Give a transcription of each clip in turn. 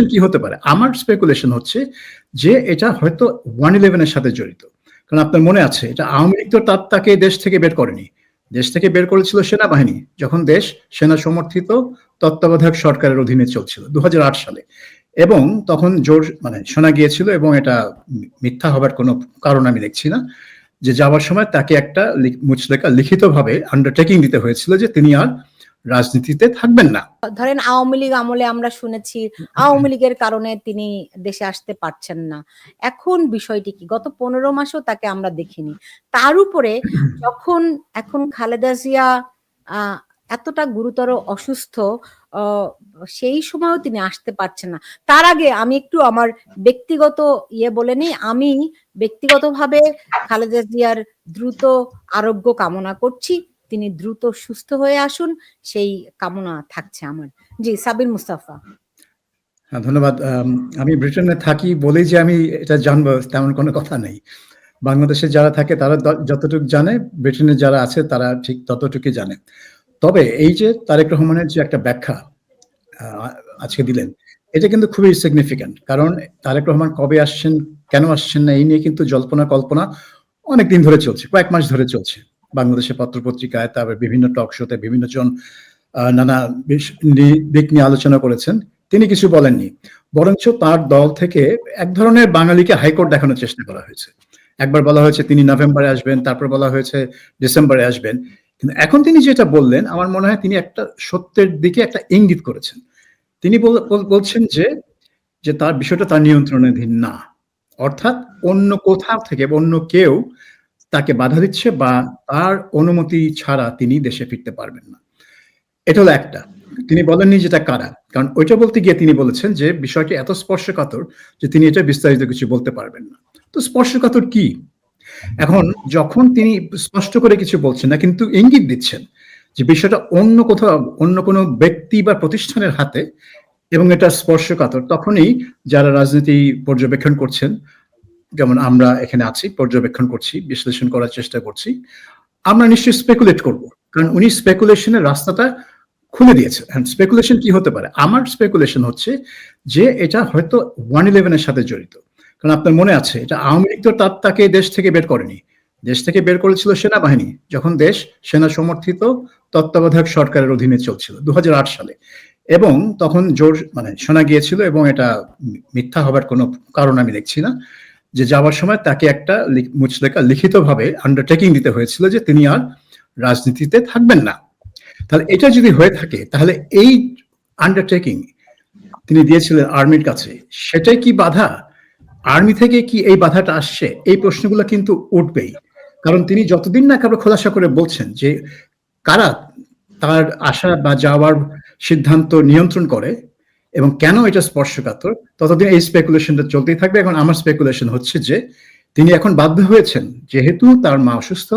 Speculation কি হতে পারে? আমার স্পেকুলেশন হচ্ছে যে এটা হয়তো ওয়ান ইলেভেনের সাথে জড়িত। কারণ আপনার মনে আছে, এটা আওয়ামী লীগ তো তার, তাকে দেশ থেকে বের করেনি। দেশ থেকে বের করেছিল সেনাবাহিনী। যখন দেশ সেনা সমর্থিত তত্ত্বাবধায়ক সরকারের অধীনে চলছিল দু হাজার আট সালে। এবং তখন জোর মানে শোনা গিয়েছিল এবং এটা মিথ্যা হবার কোনো কারণ আমি দেখছি না, যে যাওয়ার সময় তাকে একটা মুচলেখা লিখিতভাবে আন্ডারটেকিং দিতে হয়েছিল যে তিনি আর রাজনীতিতে থাকবেন না। ধরেন আওয়ামী লীগ আমলে আমরা শুনেছি, আওয়ামী লীগের কারণে তিনি দেশে আসতে পারছেন না। এখন বিষয়টি কি? গত পনেরো মাসও তাকে আমরা দেখিনি। তার উপরে যখন এখন খালেদা জিয়া এতটা গুরুতর অসুস্থ সেই সময়ও তিনি আসতে পারছেন না। তার আগে আমি একটু আমার ব্যক্তিগত ইয়ে বলে নিই, আমি ব্যক্তিগতভাবে খালেদা জিয়ার দ্রুত আরোগ্য কামনা করছি। তিনি দ্রুত সুস্থ হয়ে আসুন, সেই কামনা থাকছে আমার। জি, সাবির মুস্তাফা। হ্যাঁ ধন্যবাদ। আমি ব্রিটেনে থাকি বলেই যে আমি এটা জানব, তেমন কোনো কথা নেই। বাংলাদেশে যারা থাকে, তারা যতটুকু জানে, ব্রিটেনে যারা আছে, তারা ঠিক ততটুকুই জানে। তবে এই যে তারেক রহমানের যে একটা ব্যাখ্যা আজকে দিলেন, এটা কিন্তু খুবই সিগনিফিক্যান্ট কারণ তারেক রহমান কবে আসছেন, কেন আসছেন না, এই নিয়ে কিন্তু জল্পনা কল্পনা অনেক দিন ধরে চলছে, কয়েক মাস ধরে চলছে। বাংলাদেশের পত্রপত্রিকায়, তারপর বিভিন্ন টক শোতে বিভিন্ন জন নানা দিক নিয়ে আলোচনা করেছেন। তিনি কিছু বলেননি। বরঞ্চ তার দল থেকে এক ধরনের বাঙালিকে হাইকোর্ট দেখানোর চেষ্টা করা হয়েছে। একবার বলা হয়েছে তিনি নভেম্বরে আসবেন, তারপর বলা হয়েছে ডিসেম্বরে আসবেন। কিন্তু এখন তিনি যেটা বললেন, আমার মনে হয় তিনি একটা সত্যের দিকে একটা ইঙ্গিত করেছেন। তিনি বল- বল- বলছেন যে যে তার বিষয়টা তার নিয়ন্ত্রণাধীন না। অর্থাৎ অন্য কোথাও থেকে অন্য কেউ তাকে বাধা দিচ্ছে বা তার অনুমতি ছাড়া তিনি দেশে ফিরতে পারবেন না। এটা হলো একটা। তিনি বলেননি যেটা কারা। কারণ ওইটা বলতে গিয়ে তিনি বলেছেন যে বিষয়টি এত স্পর্শকাতর যে তিনি এটা বিস্তারিত কিছু বলতে পারবেন না। তো স্পর্শকাতর কি? এখন যখন তিনি স্পষ্ট করে কিছু বলছেন না, কিন্তু ইঙ্গিত দিচ্ছেন যে বিষয়টা অন্য কোথাও, অন্য কোনো ব্যক্তি বা প্রতিষ্ঠানের হাতে এবং এটা স্পর্শকাতর, তখনই যারা রাজনীতি পর্যবেক্ষণ করছেন যেমন আমরা এখানে আছি, পর্যবেক্ষণ করছি, বিশ্লেষণ করার চেষ্টা করছি, আমরা নিশ্চয়ই স্পেকুলেট করব। কারণ উনি স্পেকুলেশনের রাস্তাটা খুলে দিয়েছে স্পেকুলেশন কি হতে পারে? আমার স্পেকুলেশন হচ্ছে যে এটা হয়তো ওয়ান ইলেভেনের সাথে জড়িত। কারণ আপনার মনে আছে, এটা আওয়ামী লীগ তো তার, তাকে দেশ থেকে বের করেনি। দেশ থেকে বের করেছিল সেনাবাহিনী। যখন দেশ সেনা সমর্থিত তত্ত্বাবধায়ক সরকারের অধীনে চলছিল দু হাজার আট সালে। এবং তখন জোর মানে শোনা গিয়েছিল এবং এটা মিথ্যা হবার কোনো কারণ আমি দেখছি না। যে যাওয়ার সময় তাকে একটা মুচলেখা লিখিতভাবে আন্ডারটেকিং দিতে হয়েছিল যে তিনি আর রাজনীতিতে থাকবেন না। তাহলে এটা যদি হয়ে থাকে, তাহলে এই আন্ডারটেকিং তিনি দিয়েছিলেন আর্মির কাছে, সেটাই কি বাধা? আর্মি থেকে কি এই বাধাটা আসছে? এই প্রশ্নগুলো কিন্তু উঠবেই। কারণ তিনি যতদিন না কারও খোলাসা করে বলছেন যে কারা তার আসা বা যাওয়ার সিদ্ধান্ত নিয়ন্ত্রণ করে এবং কেন এটা স্পর্শকাতর? ততদিন এই স্পেকুলেশনটা চলতেই থাকবে। এখন আমার স্পেকুলেশন হচ্ছে যে তিনি এখন বাধ্য হয়েছেন যেহেতু তার মা অসুস্থ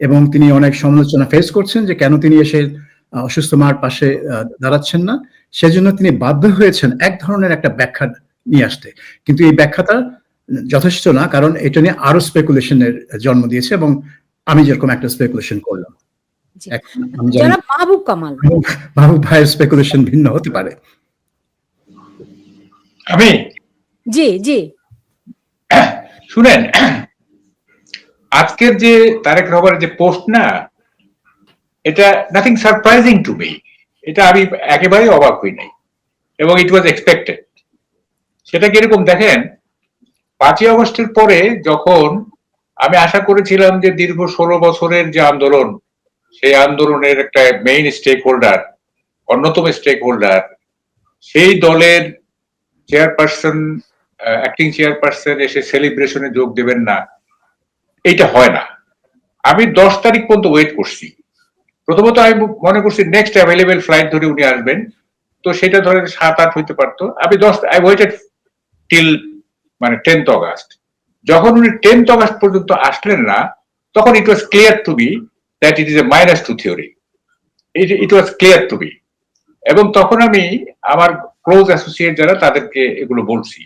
এবং তিনি অনেক সমালোচনা ফেস করছেন যে কেন তিনি এসে অসুস্থ মার পাশে দাঁড়াচ্ছেন না। সেজন্য তিনি বাধ্য হয়েছেন এক ধরনের একটা ব্যাখ্যা নিয়ে আসতে। কিন্তু এই ব্যাখ্যাটা যথেষ্ট না কারণ এটা নিয়ে আরও স্পেকুলেশনের জন্ম দিয়েছে এবং আমি যেরকম একটা স্পেকুলেশন করলাম। মাহবুব কামাল। ভাইয়ের স্পেকুলেশন ভিন্ন হতে পারে। আমি? জি জি। শুনেন আজকের যে তারেক রহমানের যে পোস্ট না এটা নাথিং সারপ্রাইজিং টু মি এটা আমি একেবারেই অবাক হই নাই। এবং ইট ওয়াজ এক্সপেক্টেড সেটা কীরকম দেখেন পাঁচই আগস্টের পরে যখন আমি আশা করেছিলাম যে দীর্ঘ ষোলো বছরের যে আন্দোলন সেই আন্দোলনের একটা মেইন স্টেক হোল্ডার অন্যতম স্টেক হোল্ডার সেই দলের চেয়ারপারসন অ্যাক্টিং চেয়ারপারসন এসে সেলিব্রেশনে যোগ দেবেন না, এইটা হয় না। আমি দশ তারিখ পর্যন্ত ওয়েট করছি। প্রথমত আমি মনে করছি নেক্সট অ্যাভেলেবেল ফ্লাইট ধরে উনি আসবেন। তো সেটা ধরেন সাত আট হইতে পারতো। আমি দশ আই ওয়েটেড টিল মানে টেন্থ অগাস্ট যখন উনি টেন্থ অগাস্ট পর্যন্ত আসলেন না, তখন it was clear to be that it is a minus two theory it was clear to be এবং তখন আমি আমার ক্লোজ অ্যাসোসিয়েট যারা, তাদেরকে এগুলো বলছি।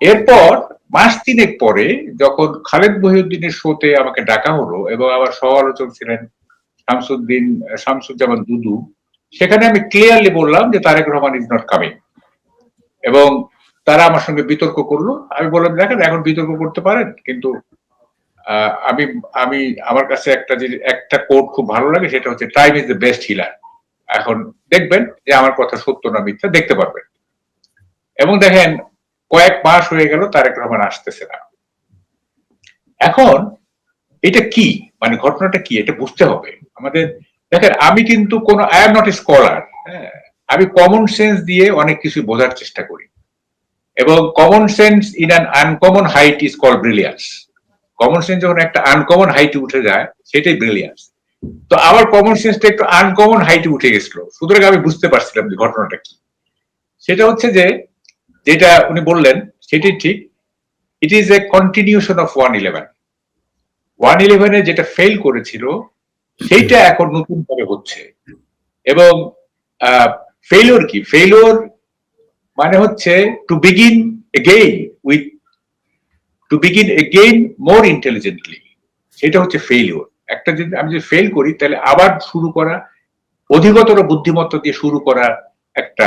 এরপর মাস তিনেক পরে যখন খালেদ মহিউদ্দিনের শোতে আমাকে ডাকা হলো এবং আমার সহ আলোচক ছিলেন শামসুদ্দিন, শামসুজ্জামান দুদু, সেখানে আমি ক্লিয়ারলি বললাম যে Tarek Rahman is not coming এবং তারা আমার সঙ্গে বিতর্ক করল। আমি বললাম, দেখেন, এখন বিতর্ক করতে পারেন, কিন্তু আমি আমি, আমার কাছে একটা যে একটা কোড খুব ভালো লাগে, সেটা হচ্ছে time is the best healer এখন দেখবেন যে আমার কথা সত্য না মিথ্যা দেখতে পারবেন। এবং দেখেন, কয়েক মাস হয়ে গেল, তারেক রহমান আসতেছে না। এখন এটা কি? মানে ঘটনাটা কি? এটা বুঝতে হবে। আমাদের, দেখেন, আমি কিন্তু কোনো I am not a scholar হ্যাঁ? আমি কমন সেন্স দিয়ে অনেক কিছু বোঝার চেষ্টা করি। এবং common sense in an uncommon height is call brilliance common sense যখন একটা আনকমন হাইটে উঠে যায়, সেটাই ব্রিলিয়ান্স তো আমার কমন সেন্সটা একটু আনকমন হাইটে উঠে গেছিল। সুতরাং আমি বুঝতে পারছিলাম যে ঘটনাটা কি। সেটা হচ্ছে যে, যেটা উনি বললেন, সেটি ঠিক it is a continuation of one eleven one ইলেভেনে যেটা ফেল করেছিল, সেইটা এখন নতুন ভাবে হচ্ছে। এবং ফেলোর কি? ফেলোর মানে হচ্ছে to begin again with to begin again more intelligently সেটা হচ্ছে ফেলিওর একটা যদি আমি যদি ফেল করি, তাহলে আবার শুরু করা, অধিকতর বুদ্ধিমত্তা দিয়ে শুরু করা একটা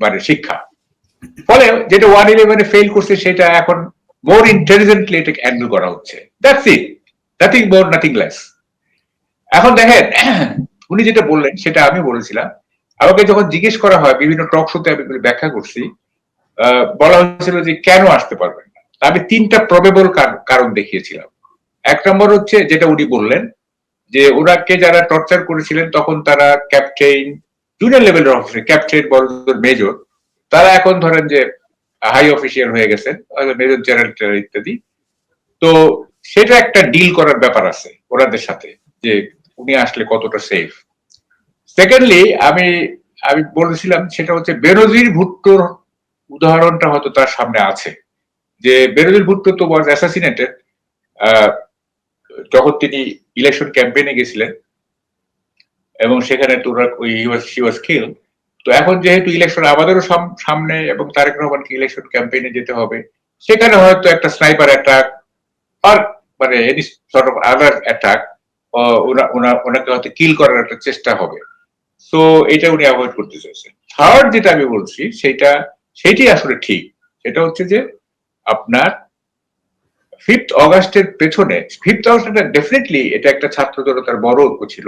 মানে শিক্ষা। ফলে যেটা ওয়ান ইলেভেনে ফেল করছে, সেটা এখন মোর ইন্টেলিজেন্টলি এটাকে হ্যান্ডেল করা হচ্ছে। That's it nothing more nothing less এখন দেখেন, উনি যেটা বললেন, সেটা আমি বলেছিলাম। আমাকে যখন জিজ্ঞেস করা হয়, বিভিন্ন টক শোতে আমি ব্যাখ্যা করছি বলা হয়েছিল যে কেন আসতে পারবেন না। আমি তিনটা প্রবেবল কারণ দেখিয়েছিলাম। এক নম্বর হচ্ছে যেটা উনি বললেন, যে ওনাকে যারা টর্চার করেছিলেন তখন তারা ক্যাপ্টেন জুনিয়র লেভেলের অফিসার ক্যাপ্টেন বড় মেজর তারা এখন ধরেন যে হাই অফিসিয়াল হয়ে গেছেন মেজর জেনারেল ইত্যাদি। তো সেটা একটা ডিল করার ব্যাপার আছে ওনাদের সাথে, যে উনি আসলে কতটা সেফ সেকেন্ডলি আমি আমি বলেছিলাম সেটা হচ্ছে বেরোজির ভুট্টোর উদাহরণটা হয়তো তার সামনে আছে, যে বেরোজির ভুট্টো তো ওয়াজ অ্যাসাসিনেটেড যখন তিনি ইলেকশন ক্যাম্পেইনে গেছিলেন, এবং সেখানে তো এখন যেহেতু ইলেকশন আমাদেরও সামনে এবং তারেক রহমানকে ইলেকশন ক্যাম্পেইনে যেতে হবে, সেখানে হয়তো একটা স্নাইপার অ্যাটাক আর মানে any sort of other attack ওনাকে হয়তো কিল করার একটা চেষ্টা হবে। তো এটা উনি অ্যাভয়েড করতে চাইছেন। থার্ড যেটা আমি বলছি, সেটা, সেটি আসলে ঠিক। সেটা হচ্ছে যে আপনার ফিফথ অগাস্টের পেছনে ফিফথ অগাস্ট ডেফিনেটলি এটা একটা ছাত্র জনতার বড় ঐক্য ছিল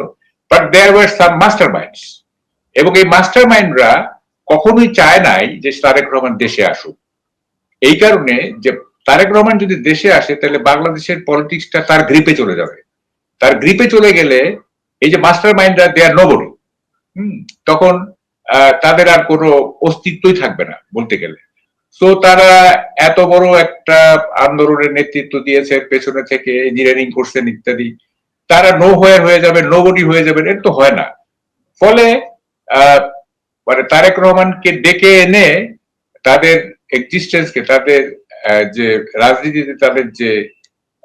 but there were some master minds এবং এই মাস্টার মাইন্ডরা কখনোই চায় নাই যে তারেক রহমান দেশে আসুক। এই কারণে যে তারেক রহমান যদি দেশে আসে, তাহলে বাংলাদেশের পলিটিক্সটা তার গ্রিপে চলে যাবে। তার গ্রিপে চলে গেলে এই যে মাস্টার মাইন্ডরা দেয়ার হম, তখন তাদের আর কোনো অস্তিত্বই থাকবে না বলতে গেলে। তো তারা এত বড় একটা আন্দোলনের নেতৃত্ব দিয়েছে পেছনে থেকে ইঞ্জিনিয়ারিং করছেন ইত্যাদি। তারা নো হয়ে হয়ে যাবে নোবডি হয়ে যাবে এটা তো হয় না। ফলে মানে তারেক রহমানকে ডেকে এনে তাদের এক্সিস্টেন্সকে তাদের যে রাজনীতিতে তাদের যে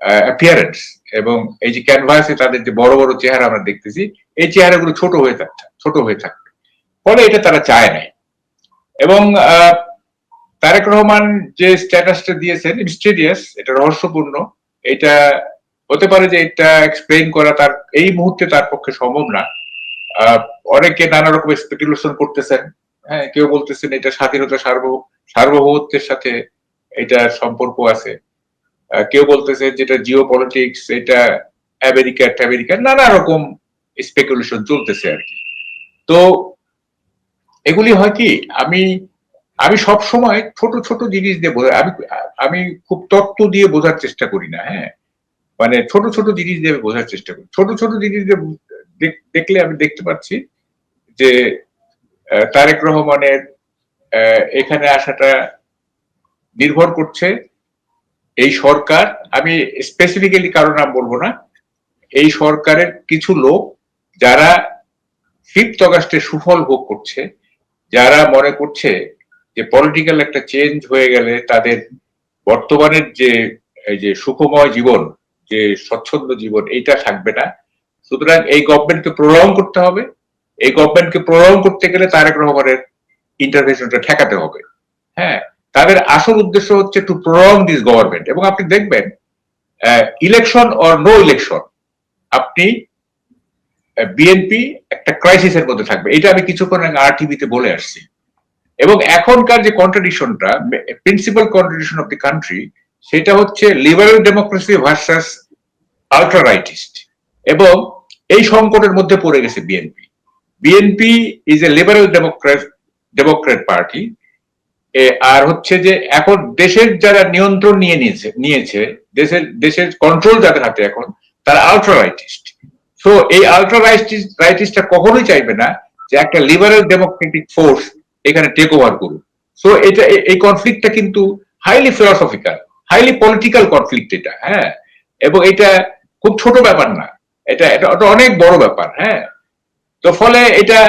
অ্যাপিয়ারেন্স এবং এই যে ক্যানভাসে তাদের যে বড় বড় চেহারা আমরা দেখতেছি এই চেহারাগুলো ছোট হয়ে থাকছে ছোট হয়ে থাকবে। ফলে এটা তারা চায় নাই। এবং আহ, তারেক রহমান যে স্ট্যাটাসটা দিয়েছেন মিস্টেরিয়াস এটা রহস্যপূর্ণ। এটা হতে পারে যে এটা এক্সপ্লেইন করা তার, এই মুহূর্তে তার পক্ষে সম্ভব না। অনেকে নানা রকম স্পেকুলেশন করতেছেন। হ্যাঁ কেউ বলতেছেন এটা স্বাধীনতা সার্ব, সার্বভৌমত্বের সাথে এটা সম্পর্ক আছে। কেউ বলতেছে যেটা জিও পলিটিক্স এটা আমেরিকা আমেরিকা, নানা রকম স্পেকুলেশন চলতেছে আর কি। তো, এগুলি হয় কি, আমি আমি সব সময় ছোট ছোট জিনিস দিয়ে বোঝা আমি আমি খুব তত্ত্ব দিয়ে বোঝার চেষ্টা করি না হ্যাঁ? মানে ছোট ছোট জিনিস দিয়ে বোঝার চেষ্টা করি। ছোট ছোট জিনিস দিয়ে দেখলে আমি দেখতে পাচ্ছি যে তারেক রহমানের এখানে আসাটা নির্ভর করছে এই সরকার। আমি স্পেসিফিক্যালি কারও নাম বলব না। এই সরকারের কিছু লোক যারা ফিফথ অগাস্টে সুফল ভোগ করছে, যারা মনে করছে যে পলিটিক্যাল একটা চেঞ্জ হয়ে গেলে তাদের বর্তমানের যে, এই যে সুখময় জীবন, যে স্বচ্ছন্দ জীবন, এইটা থাকবে না। সুতরাং এই গভর্নমেন্টকে প্রলং করতে হবে। এই গভর্নমেন্টকে প্রলং করতে গেলে তারেক রহমানের ইন্টারভেনশনটা ঠেকাতে হবে। হ্যাঁ তাদের আসল উদ্দেশ্য হচ্ছে টু প্রলং দিস গভর্নমেন্ট এবং আপনি দেখবেন ইলেকশন অর নো ইলেকশন আপনি বিএনপি একটা ক্রাইসিসের মধ্যে থাকবে। এটা আমি কিছুক্ষণ আগে আর টিভিতে বলে আসছি। এবং এখনকার যে কন্ট্রাডিকশনটা principal contradiction of the country সেটা হচ্ছে liberal democracy versus ultra rightist এবং এই সংকটের মধ্যে পড়ে গেছে BNP BNP is a liberal democrat democrat party আর হচ্ছে যে এখন দেশের যারা নিয়ন্ত্রণ নিয়ে নিয়েছে নিয়েছে, দেশের দেশের কন্ট্রোল যাদের হাতে এখন, তারা আল্ট্রা রাইটিস্ট সো এই আল্ট্রা রাইটিস্ট রাইটিস্টটা কখনোই চাইবে না যে একটা লিবারেল ডেমোক্রেটিক ফোর্স এখানে টেক ওভার করুক সো এটা এই কনফ্লিক্টটা কিন্তু highly philosophical highly political conflict এটা হ্যাঁ? এবং এটা খুব ছোট ব্যাপার না। এটা এটা অনেক বড় ব্যাপার হ্যাঁ? তো ফলে এটা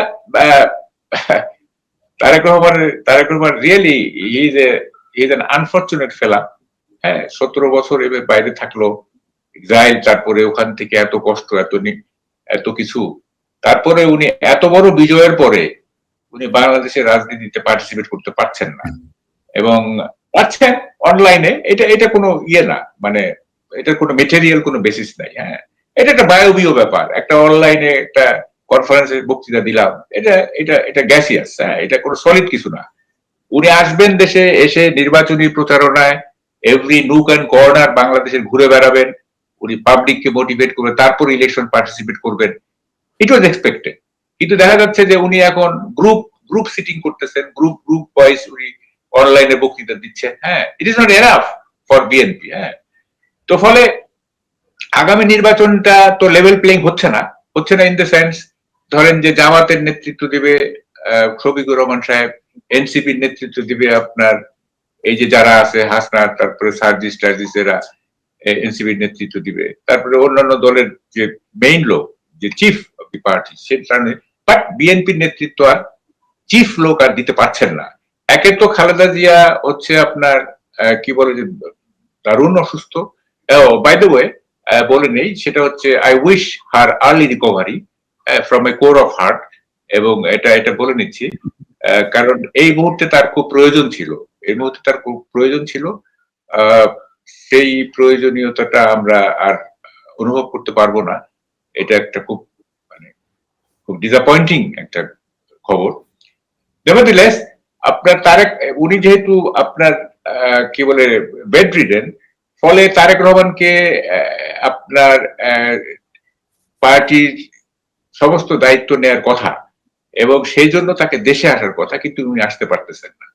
Tarek Rahman Tarek Rahman really is a is unfortunate fellow হ্যাঁ? সতেরো বছর এবার বাইরে থাকল এক্সাইল তারপরে ওখান থেকে এত কষ্ট, এত এত কিছু। তারপরে উনি এত বড় বিজয়ের পরে উনি বাংলাদেশের রাজনীতিতে পার্টিসিপেট করতে পারছেন না। এবং পারছেন অনলাইনে এটা এটা কোনো ইয়ে না মানে এটার কোনো মেটেরিয়াল কোনো বেসিস নাই হ্যাঁ। এটা একটা বায়বীয় ব্যাপার, একটা অনলাইনে একটা কনফারেন্সে বক্তৃতা দিলাম, এটা এটা এটা গ্যাসিয়াস হ্যাঁ এটা কোনো সলিড কিছু না। উনি আসবেন দেশে, এসে নির্বাচনী প্রচারণায় এভরি নুক অ্যান্ড কর্নার বাংলাদেশের ঘুরে বেড়াবেন, উনি পাবলিককে মোটিভেট করবেন, তারপর ইলেকশন পার্টিসিপেট করবেন। ইট ওয়াজ এক্সপেক্টেড কিন্তু দেখা যাচ্ছে যে উনি এখন গ্রুপ গ্রুপ সিটিং করতেছেন গ্রুপ গ্রুপ ওয়াইজ উনি অনলাইনে বক্তৃতা দিচ্ছেন হ্যাঁ? It is not enough for BNP হ্যাঁ? তো ফলে আগামী নির্বাচনটা তো লেভেল প্লেইং হচ্ছে না হচ্ছে না ইন দ্য সেন্স ধরেন যে জামাতের নেতৃত্ব দিবে শফিকুর রহমান সাহেব এনসিপির নেতৃত্ব দিবে আপনার, এই যে যারা আছে হাসনার তারপরে সার্জিস, টার্জিস, এরা এনসিপির নেতৃত্ব দিবে। তারপরে অন্যান্য দলের যে মেইন লোক, যে চিফ অফ দি পার্টি সে কারণে বাট বিএনপির নেতৃত্ব আর চিফ লোক আর দিতে পারছেন না। একে তো খালেদা জিয়া হচ্ছে আপনার কি বলে যে, দারুণ অসুস্থ। বাই দ্য ওয়ে বলে নেই, সেটা হচ্ছে I wish her early recovery from a core of heart এবং এটা এটা বলে নিচ্ছি। কারণ এই মুহূর্তে তার খুব প্রয়োজন ছিল। এই মুহূর্তে তার খুব প্রয়োজন ছিল। সেই প্রয়োজনীয়তাটা আমরা আর অনুভব করতে পারব না। এটা একটা খুব খুব ডিসঅ্যাপয়েন্টিং একটা খবর। নেভারদিলেস আপনার তারেক, উনি যেহেতু আপনার কি বলে বেড রিডেন ফলে তারেক রহমানকে আপনার পার্টির সমস্ত দায়িত্ব নেয়ার কথা এবং সেই জন্য তাকে দেশে আসার কথা কিন্তু উনি আসতে পারতেছেন না।